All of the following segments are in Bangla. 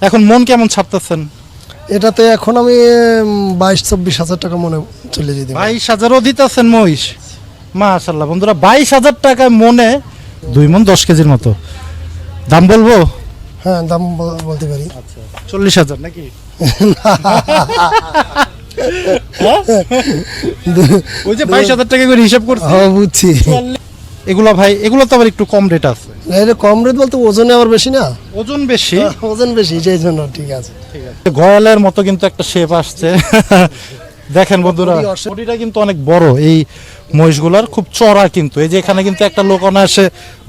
এখন মন কেমন ছাপতেছেন এটাতে এখন আমি বাইশ চব্বিশ হাজার টাকা মনে চলে যেতে। বাইশ হাজারও দিতেছেন মহিষ? মাশাল্লাহ বন্ধুরা বাইশ হাজার টাকায় মনে দুই মন দশ কেজির মতো। দাম বলব? হ্যাঁ দাম বল- বলতে পারি। চল্লিশ হাজার নাকি? ওই যে বাইশ হাজার টাকা করে হিসাব করছে। হ্যাঁ বুঝছি। এগুলো ভাই এগুলো তো আবার একটু কম রেট আছে। এটা কম রেট বলতে ওজনে আবার বেশি না? ওজন বেশি। ওজন বেশি সেই জন্য ঠিক আছে। গয়ালের মতো কিন্তু একটা শেপ আসছে। দেখেন বন্ধুরা বডিটা কিন্তু অনেক বড় এই মহিষগুলার খুব চড়া কিন্তু। এই যে এখানে কিন্তু একটা লোক অনায়াসে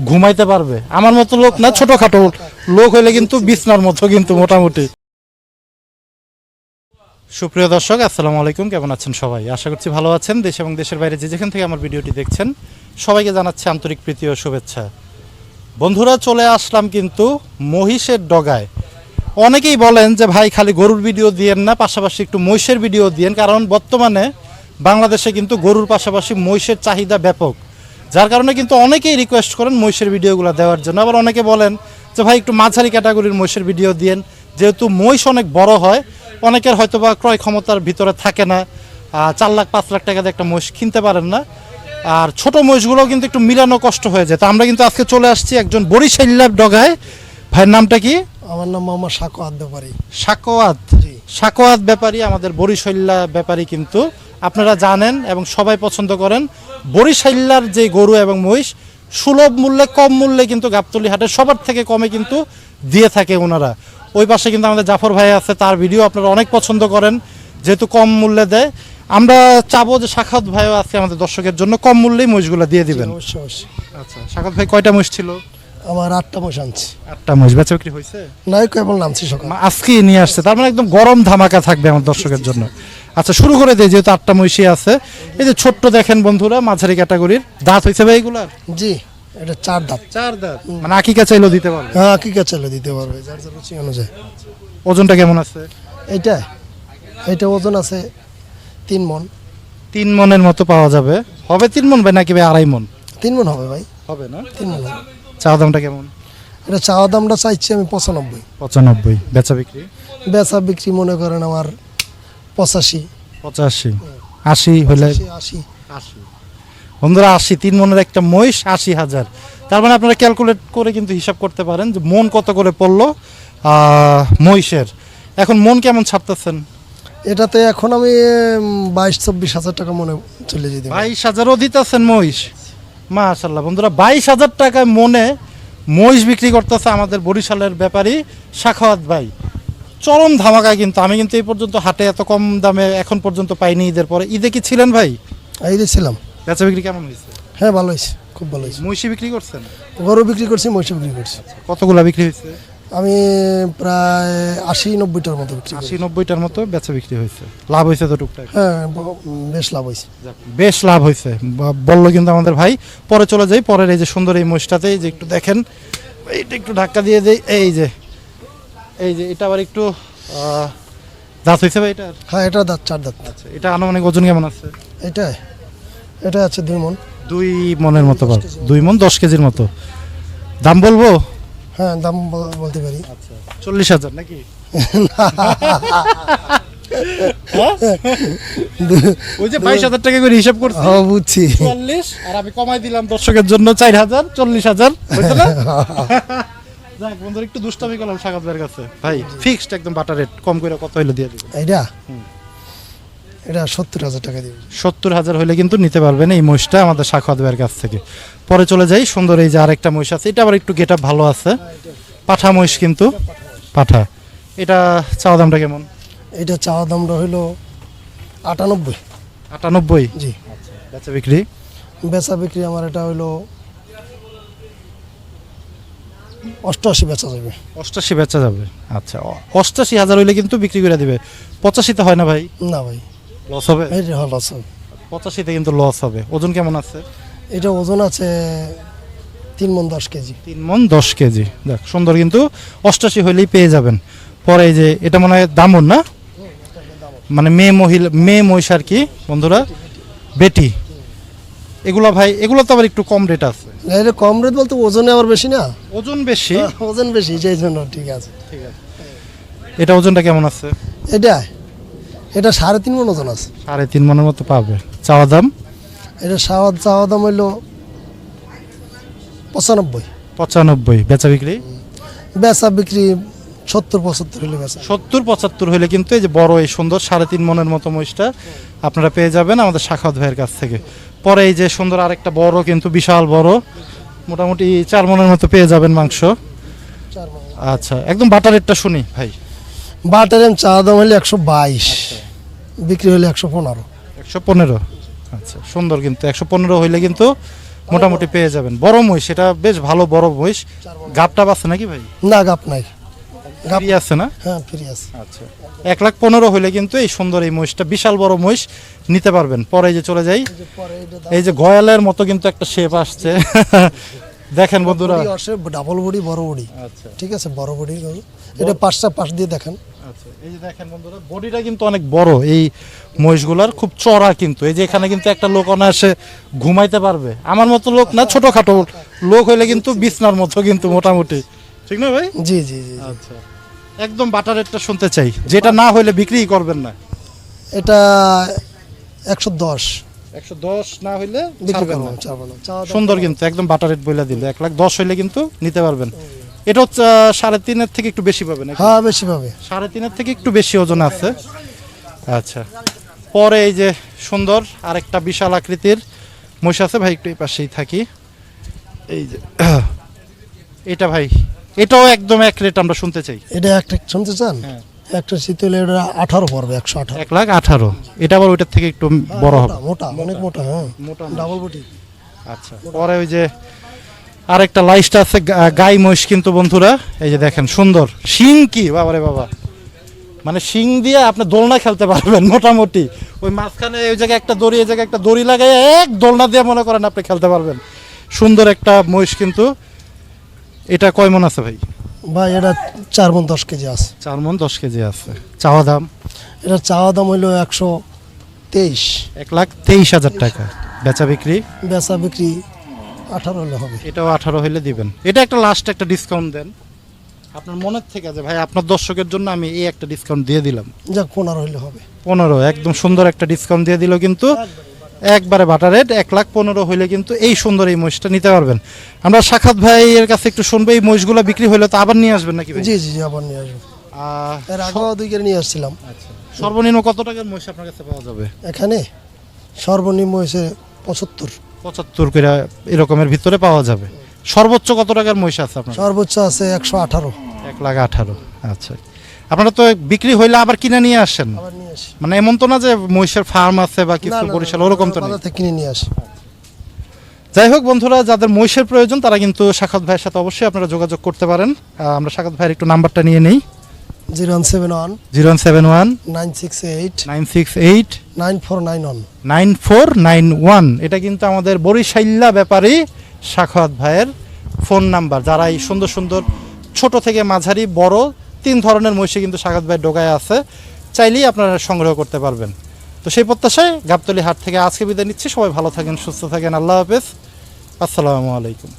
ঘুমাইতে পারবে। আমার মতো লোক না ছোটখাটো লোক হইলে কিন্তু বিছনার মতো কিন্তু মোটামুটি। সুপ্রিয় দর্শক আসসালামু আলাইকুম। কেমন আছেন সবাই? আশা করছি ভালো আছেন। দেশ এবং দেশের বাইরে যে যেখান থেকে আমার ভিডিওটি দেখছেন সবাইকে জানাচ্ছি আন্তরিক প্রীতি ও শুভেচ্ছা। বন্ধুরা চলে আসলাম কিন্তু মহিষের ডগায়। অনেকেই বলেন যে ভাই খালি গরুর ভিডিও দিয়েন না, পাশাপাশি একটু মহিষের ভিডিও দিয়েন, কারণ বর্তমানে বাংলাদেশে কিন্তু গরুর পাশাপাশি মহিষের চাহিদা ব্যাপক। যার কারণে কিন্তু অনেকেই রিকোয়েস্ট করেন মহিষের ভিডিওগুলো দেওয়ার জন্য। আবার অনেকে বলেন যে ভাই একটু মাঝারি ক্যাটাগরির মহিষের ভিডিও দিয়েন। যেহেতু মহিষ অনেক বড় হয়, অনেকের হয়তো বা ক্রয় ক্ষমতার ভিতরে থাকে না। চার লাখ, পাঁচ লাখ টাকা দিয়ে একটা মহিষ কিনতে পারেন না। আর ছোট মহিষগুলোও কিন্তু একটু মিলানো কষ্ট হয়ে যায়। তো আমরা কিন্তু আজকে চলে আসছি একজন বরিশাল্লার ডগায়। ভাইয়ের নামটা কি? আমার নাম মোহাম্মদ সাকো আদ্য পারি সাকোয়াত সাকোয়াত ব্যাপারী আমাদের বরিশাল্লা ব্যাপারী কিন্তু। আপনারা জানেন এবং সবাই পছন্দ করেন বরিশাল্লার যে গরু এবং মহিষ সুলভ মূল্যে কম মূল্যে কিন্তু গাবতলি হাটে সবার থেকে কমে কিন্তু দিয়ে থাকে ওনারা। ওই পাশে কিন্তু আমাদের জাফর ভাই আছে তার ভিডিও আপনারা অনেক পছন্দ করেন। যেহেতু কম মূল্যে দেয় আমরা চাবো যে সাখাত ভাইও আজকে আমাদের দর্শকের জন্য কম মূল্যেই মহিষগুলো দিয়ে দিবেন। অবশ্যই অবশ্যই। আচ্ছা সাখাত ভাই কয়টা মহিষ ছিল? আমার আটটা মোষ আনছি। আটটা মহিষ বেচা বিক্রি হয়েছে? নাই কেবল নামছি সকাল। আজকেই নিয়ে আসছে তার মানে একদম গরম ধামাকা থাকবে আমার দর্শকের জন্য। আচ্ছা শুরু করে দেয় যেহেতু আটটা মহিষী আছে। এই যে ছোট্ট দেখেন বন্ধুরা মাঝারি ক্যাটাগরির দাঁত হয়েছে ভাই এগুলার? জি এটা চার দাঁত। চার দাঁত? মানে আকিকা চাইলেও দিতে পারবে? হ্যাঁ কি কে চলে দিতে পারবে যার যার রুচি অনুযায়ী। ওজনটা কেমন আছে? এইটা? এইটা ওজন আছে তিন মন। তিন মনের মতো পাওয়া যাবে। হবে তিন মন ভাই নাকি ভাই আড়াই মন? তিন মন হবে ভাই। হবে না? তিন মন। চা দামটা কেমন? এটা চাওয়া দামটা চাইছি আমি পঁচানব্বই। পঁচানব্বই। বেচা বিক্রি? বেচা বিক্রি মনে করেন আমার পঁচাশি। পঁচাশি। আশি হলে আশি। আশি। বন্ধুরা আশি তিন মনের একটা মহিষ আশি হাজার। তার মানে আপনারা ক্যালকুলেট করে কিন্তু হিসাব করতে পারেন যে মন কত করে পড়ল মহিষের। এখন মন কেমন ছাড়তেছেন? এটাতে এখন আমি বাইশ চব্বিশ হাজার টাকা মনে চলে যেতে। বাইশ হাজারও দিতেছেন মহিষ। মাশাল্লাহ বন্ধুরা বাইশ হাজার টাকায় মনে মহিষ বিক্রি করতেছে আমাদের বরিশালের ব্যাপারী সাখাওয়াত ভাই। চরম ধামাকায় কিন্তু আমি কিন্তু এই পর্যন্ত হাটে এত কম দামে এখন পর্যন্ত পাইনি ঈদের পরে। ঈদে কি ছিলেন ভাই? যে ছিলাম। বেচা বিক্রি কেমন হয়েছে? হ্যাঁ ভালো হয়েছে খুব ভালো হয়েছে। মহিষি বিক্রি করছেন? গরু বিক্রি করছি মহিষ বিক্রি করছি। কতগুলা বিক্রি হয়েছে? আমি প্রায় আশি নব্বইটার মতো বিক্রি আশি নব্বইটার মতো বেচা বিক্রি হয়েছে। লাভ হয়েছে তো টুকটাক? হ্যাঁ বেশ লাভ হয়েছে। বেশ লাভ হয়েছে। বলল কিন্তু আমাদের ভাই পরে চলে যাই পরের এই যে সুন্দর এই মহিষটাতে যে একটু দেখেন এইটা একটু ধাক্কা দিয়ে দেই এই যে এই যে এটা আবার একটু দাঁত হয়েছে ভাই এটার? হ্যাঁ এটা দাঁত চার দাঁত। আচ্ছা এটা আনুমানিক ওজন কেমন আছে? এটা এটা আছে দুই মন। দুই মনের মতো দুই মন দশ কেজির মতো। দাম বলব? হ্যাঁ দাম বলতে পারি। চল্লিশ হাজার নাকি? ওই যে বাইশ হাজার টাকা করে হিসাব করছি। হ্যাঁ বুঝছি। চল্লিশ আর আমি কমাই দিলাম দর্শকের জন্য চার হাজার চল্লিশ হাজার? যাক বন্ধুরা একটু দুষ্টামি করলাম সাগাত ভাইয়ের কাছে। ভাই ফিক্সড একদম বাটার রেট কম করে কত হইলে দিয়ে দিবেন? এটা এটা সত্তর হাজার টাকা দিবি সত্তর হাজার হইলে কিন্তু নিতে পারবেন এই মহিষটা আমাদের ভাইয়ের কাছ থেকে। পরে চলে যাই সুন্দর এই যে আরেকটা মহিষ আছে। এটা আবার একটু গেট ভালো আছে। পাঠা মহিষ কিন্তু। পাঠা এটা চাওয়া দামটা কেমন? এটা চাওয়া দামটা হইল আটানব্বই। আটানব্বই? জি। বেচা বিক্রি? বেচা বিক্রি আমার এটা হইল অষ্টআশি বেচা যাবে। অষ্টাশি বেচা যাবে। আচ্ছা অ- অষ্টাশি হাজার হইলে কিন্তু বিক্রি করে দিবে। পঁচাশিতে হয় না ভাই? না ভাই। লস হবে? এটা হল আছে পঁচাশিতে কিন্তু লস হবে। ওজন কেমন আছে? এটা ওজন আছে তিন মন দশ কেজি। তিন মন দশ কেজি। দেখ সুন্দর কিন্তু। অষ্টাশি হইলেই পেয়ে যাবেন। পরে এই যে এটা মনে হয় দামন না? মানে মেয়ে মহিলা মেয়ে মহিষ আর কি বন্ধুরা? বেটি। এগুলা ভাই এগুলো তো আবার একটু কম রেট আছে। এটা কম রেট বলতে ওজনে আবার বেশি না? ওজন বেশি? ওজন বেশি সেই জন্য ঠিক আছে। ঠিক আছে। এটা ওজনটা কেমন আছে? এটা এটা সাড়ে তিন মন ওজন আছে। সাড়ে তিন মনের মতো পাবে। চাওয়া দাম? এটা চাওয়া চাওয়া দাম হইল পঁচানব্বই। পঁচানব্বই। বেচা বিক্রি? বেচা বিক্রি সত্তর পঁচাত্তর হলে বেচা। সত্তর পঁচাত্তর হলে কিন্তু এই যে বড় এই সুন্দর সাড়ে তিন মনের মতো মহিষটা আপনারা পেয়ে যাবেন আমাদের শাখাত ভাইয়ের কাছ থেকে। পরে এই যে সুন্দর আরেকটা বড় কিন্তু বিশাল বড় মোটামুটি চার মনের মতো পেয়ে যাবেন মাংস। আচ্ছা একদম বাটার রেটটা শুনি ভাই। বাটার এম চা দাম হলে একশো বাইশ। বিক্রি হলে একশো পনেরো। একশো পনেরো? আচ্ছা সুন্দর কিন্তু। একশো পনেরো হইলে কিন্তু মোটামুটি পেয়ে যাবেন। বড় মহিষ এটা বেশ ভালো বড় মহিষ। গাপটাপ আছে নাকি ভাই? না গাপ নাই। ফ্রি আছে না? হ্যাঁ ফ্রি আছে। আচ্ছা। এক লাখ পনেরো হইলে কিন্তু এই সুন্দর এই মহিষটা বিশাল বড় মহিষ নিতে পারবেন। পরে যে চলে যাই। এই যে গয়ালের মতো কিন্তু একটা শেপ আসছে। দেখেন বন্ধুরা। ডাবল বডি বড় বডি আচ্ছা। ঠিক আছে বড় বডি এটা পাঁচটা পাশ দিয়ে দেখেন। আচ্ছা এই যে দেখেন বন্ধুরা বডিটা কিন্তু অনেক বড় এই মহিষগুলার খুব চড়া কিন্তু। এই যে এখানে কিন্তু একটা লোক অনায়াসে ঘুমাইতে পারবে। আমার মতো লোক না ছোটখাটো লোক হইলে কিন্তু বিছনার মতো কিন্তু মোটামুটি। ঠিক না ভাই? জি জি জি। আচ্ছা একদম বাটার রেটটা শুনতে চাই। যেটা না হইলে বিক্রি করবেন না। এটা একশো দশ। একশো দশ না হইলে বিক্রি সুন্দর কিন্তু একদম বাটার রেট বইলা দিলে। এক লাখ দশ হইলে কিন্তু নিতে পারবেন। এটা হচ্ছে সাড়ে তিনের থেকে একটু বেশি পাবেন নাকি? হ্যাঁ বেশি পাবে। সাড়ে তিনের থেকে একটু বেশি ওজন আছে। আচ্ছা। পরে এই যে সুন্দর আরেকটা বিশাল আকৃতির মহিষ আছে ভাই একটু এই পাশেই থাকি। এই যে এটা ভাই এটাও একদম এক রেট আমরা শুনতে চাই। এটা একটা শুনতে চান? হ্যাঁ। একটা শীত হলে এটা আঠারো পড়বে একশো আঠারো। এক লাখ আঠারো। এটা আবার ওইটার থেকে একটু বড় হবে। মোটা অনেক মোটা হ্যাঁ। মোটা ডাবল বডি আচ্ছা। পরে ওই যে আরেকটা লাইস্ট আছে গাই মহিষ কিন্তু বন্ধুরা এই যে দেখেন সুন্দর। শিং কি? বাবারে বাবা। মানে শিং দিয়ে আপনি দোলনা খেলতে পারবেন মোটামুটি। ওই মাঝখানে ওই জায়গায় একটা দড়ি এই জায়গায় একটা দড়ি লাগাই এক দোলনা দিয়ে মনে করেন আপনি খেলতে পারবেন। সুন্দর একটা মহিষ কিন্তু। এটা কয় মন আছে ভাই? ভাই এটা চার মন দশ কেজি আছে। চার মন দশ কেজি আছে। চাওয়া দাম? এটা চাওয়া দাম হইল একশো তেইশ। এক লাখ তেইশ হাজার টাকা। বেচা বিক্রি? বেচা বিক্রি আঠারো হলে হবে। এটাও আঠারো হইলে দিবেন। এটা একটা লাস্ট একটা ডিসকাউন্ট দেন। আপনার মনের থেকে যে ভাই আপনার দর্শকের জন্য আমি এই একটা ডিসকাউন্ট দিয়ে দিলাম। যাক পনেরো হইলে হবে। পনেরো একদম সুন্দর একটা ডিসকাউন্ট দিয়ে দিল কিন্তু একবারে বাটার রেট এক লাখ পনেরো হইলে কিন্তু এই সুন্দর এই মহিষটা নিতে পারবেন। আমরা সাক্ষাৎ ভাই এর কাছে একটু শুনব এই মহিষগুলো বিক্রি হইলে তো আবার নিয়ে আসবেন নাকি ভাই? জি জি জি আবার নিয়ে আসব। আহ, এর আগেও দুই কেজি নিয়ে আসছিলাম। সর্বনিম্ন কত টাকার মহিষ আপনার কাছে পাওয়া যাবে? এখানে সর্বনিম্ন হয়েছে পঁচাত্তর। পঁচাত্তর করে এরকমের ভিতরে পাওয়া যাবে। সর্বোচ্চ কত টাকার মহিষ আছে আপনার? সর্বোচ্চ আছে একশো আঠারো। এক লাখ আঠারো আচ্ছা। আপনারা তো বিক্রি হইলে আবার কিনে নিয়ে আসেন? মানে এমন তো না যে মহিষের ফার্ম আছে বা কিছু না, না, বরিশাল ওরকম তো থেকে কিনে নিয়ে আসি। যাই হোক বন্ধুরা যাদের মহিষের প্রয়োজন তারা কিন্তু সাক্ষাৎ ভাইয়ের সাথে অবশ্যই আপনারা যোগাযোগ করতে পারেন। আমরা সাক্ষাৎ ভাইয়ের একটু নাম্বারটা নিয়ে নেই। Zero one seven one zero seven one nine six eight nine six eight nine four nine one nine four nine one. এটা কিন্তু আমাদের বরিশাল্লা ব্যাপারী সাখাত ভাইয়ের ফোন নাম্বার। যারা এই সুন্দর সুন্দর ছোট থেকে মাঝারি বড় তিন ধরনের মহিষী কিন্তু সাখাত ভাইয়ের ডোগায় আছে চাইলেই আপনারা সংগ্রহ করতে পারবেন। তো সেই প্রত্যাশায় গাবতলি হাট থেকে আজকে বিদায় নিচ্ছি। সবাই ভালো থাকেন সুস্থ থাকেন। আল্লাহ হাফেজ। আসসালামু আলাইকুম।